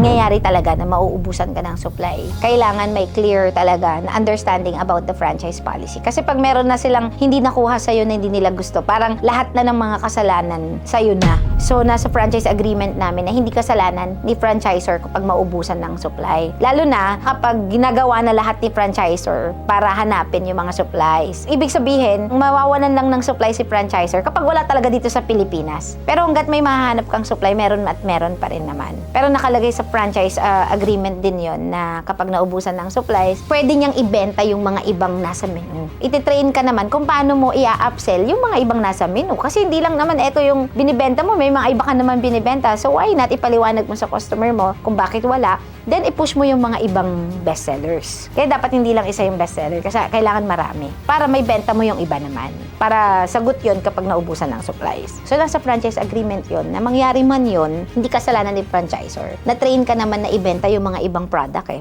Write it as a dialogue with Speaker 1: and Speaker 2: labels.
Speaker 1: nangyayari talaga na mauubusan ka ng supply. Kailangan may clear talaga na understanding about the franchise policy. Kasi pag meron na silang hindi nakuha sa'yo na hindi nila gusto, parang lahat na ng mga kasalanan sa'yo na. So, nasa franchise agreement namin na hindi kasalanan ni franchisor kapag maubusan ng supply. Lalo na kapag ginagawa na lahat ni franchisor para hanapin yung mga supplies. Ibig sabihin, mawawalan lang ng supply si franchisor kapag wala talaga dito sa Pilipinas. Pero hanggat may mahahanap kang supply, meron at meron pa rin naman. Pero nakalagay sa franchise uh, agreement din yon na kapag naubusan ng supplies, pwede niyang ibenta yung mga ibang nasa menu. Ititrain ka naman kung paano mo i-upsell yung mga ibang nasa menu. Kasi hindi lang naman ito yung binibenta mo, may mga iba ka naman binibenta. So why not ipaliwanag mo sa customer mo kung bakit wala, then i-push mo yung mga ibang bestsellers. Kaya dapat hindi lang isa yung bestseller kasi kailangan marami para may benta mo yung iba naman. Para sagot yon kapag naubusan ng supplies. So lang sa franchise agreement yon na mangyari man yon hindi kasalanan ni franchisor. Na-train ka naman na ibenta yung mga ibang product eh.